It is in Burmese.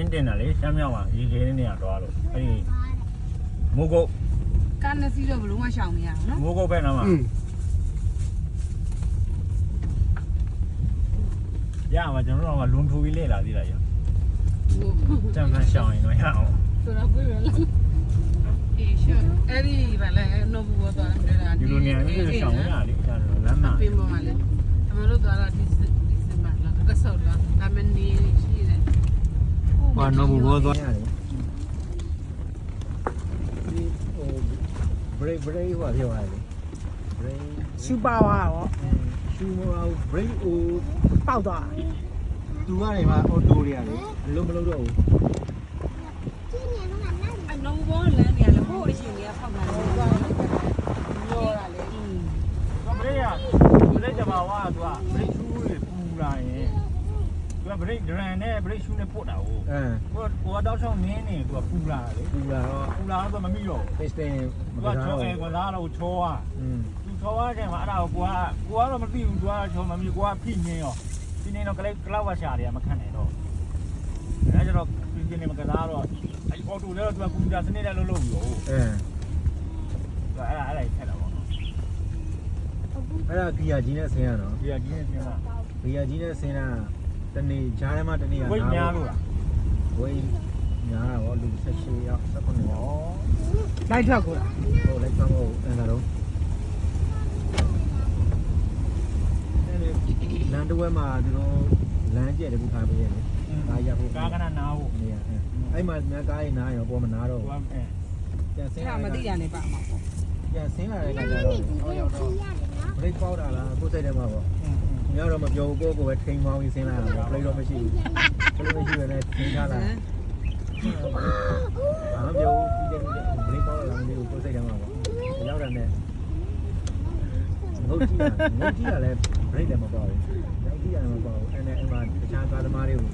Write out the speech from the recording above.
င်းတင်တာလေရှမ်းမြောက်မှာရေခဲနေရတော့လို့အဲ့ဒီမိုးကုတ်ကားနှစ်စီးတော့ဘလုံးမရှောင်မရဘူးနော်မိုးကုတ်ဘက်နားမှာอืมရမှာကျွန်တော်တို့ကလွန်ထူပြီးလေ့လာသေးတာရဟိုကျန်မှရှောင်းရင်တော့ရအောင်ဆိုတော့ပြေးရလားအေးရှေ့အဲ့ဒီဗလဲနော်ဘူးတော့တယ်လားဒီလိုနေရာမျိုးရှောင်းရလေဒါလမ်းမှာပြင်ပေါ်မှာလေအမတို့ကတော့ဒီဒီစင်ပါလားကဆောက်လားဒါမနေရှိတယ် ဘာနော်ဘူးဘောသွားရတယ်ဒီဟို break break ဟိုပြောရတယ် break စူပါဝါရောရှူမအောင် break ဟိုပေါက်သွားသူကနေမှအော်တိုတွေရတယ်အလုံးမလုံးတော့ဘူးအနောဘောလမ်းနေရလေဟိုအရှင်ကြီးဖောက်တာလေပြောတာလေอืมကဘရိတ်ကဘရိတ်ကြပါဝါသူကဘရိတ်ရှူးတွေပူလာရင်သူ ကဘရိတ်ဒရန်နဲ့ဘရိတ်ရှူးနဲ့ပုတ်တာဟုတ် အင်း ကိုကိုကတော့ချောင်းနင်းနေသူကပူလာလေ ပူလာတော့ ပူလာတော့မမိတော့ testing မ သူက ကစား ချော တော့ င်းအဲကစားတော့ချောอ่ะ อืม သူချောရတဲ့မှာအဲ့ဒါကိုကိုကကိုကတော့မသိဘူးသူကချောမမိကိုကဖိနေရောဖိနေတော့ကလေးကလောက်ဝရှာတွေကမခံနိုင်တော့အဲကျတော့ပြင်းနေမကစားတော့အဲ့အော်တိုလည်းတော့သူကကွန်ပျူတာစနစ်နဲ့လုံးလုံးပြီးတော့ အင်း သူကအဲ့ဒါအဲ့ဒါထက်တာပေါ့နော် အဲ့ဒါဂီယာကြီးနဲ့ဆင်းရတော့ ဒီကကြီးနေပြန်လာ ဂီယာကြီးနဲ့ဆင်းတာ တနေ့ဂျားထဲမှာတနေ့ကဝိတ်များလို့လားဝိတ်ညာတော့လူ16ရောက်18ရောက်လိုက်ထွက်ကိုလားဟိုလိုက်ဆောင်ဖို့အန်တာတော့လန်တဝဲမှာသူတို့လမ်းကျဲတခုထားပေးရတယ်ဒါရဖို့ကားကနနာဟုတ်နေရအဲ့မှာမြတ်ကားရင်နားရောပေါ်မနာတော့သူကအဲပြန်ဆင်းအဲ့ဒါမသိရနေပါမှာပေါ့ပြန်ဆင်းလာတဲ့ခါကျတော့ဟောရောက်တော့ဘရိတ်ပေါက်တာလားကိုယ်စိတ်ထဲမှာပေါ့ ညတော့မပြောဘူးကိုယ့်ကိုယ်ပဲထိန်ပေါင်းပြီးဆင်းလာတာပေါ့ဘရိတ်တော့မရှိဘူးဘရိတ်မရှိဘဲနဲ့ဆင်းထားလာဘာမှပြောဘူးပြီးတယ်ဘရိတ်ပေါက်လာတယ်ကိုယ်စိတ်ထဲမှာပေါ့ရောက်တယ်နဲ့ငုတ်ကြည့်တာငုတ်ကြည့်တာလည်းဘရိတ်လည်းမပေါက်ဘူးငုတ်ကြည့်ရတယ်မပေါက်ဘူးအဲ့နဲ့အဲ့မှာတခြားကားသမားတွေကို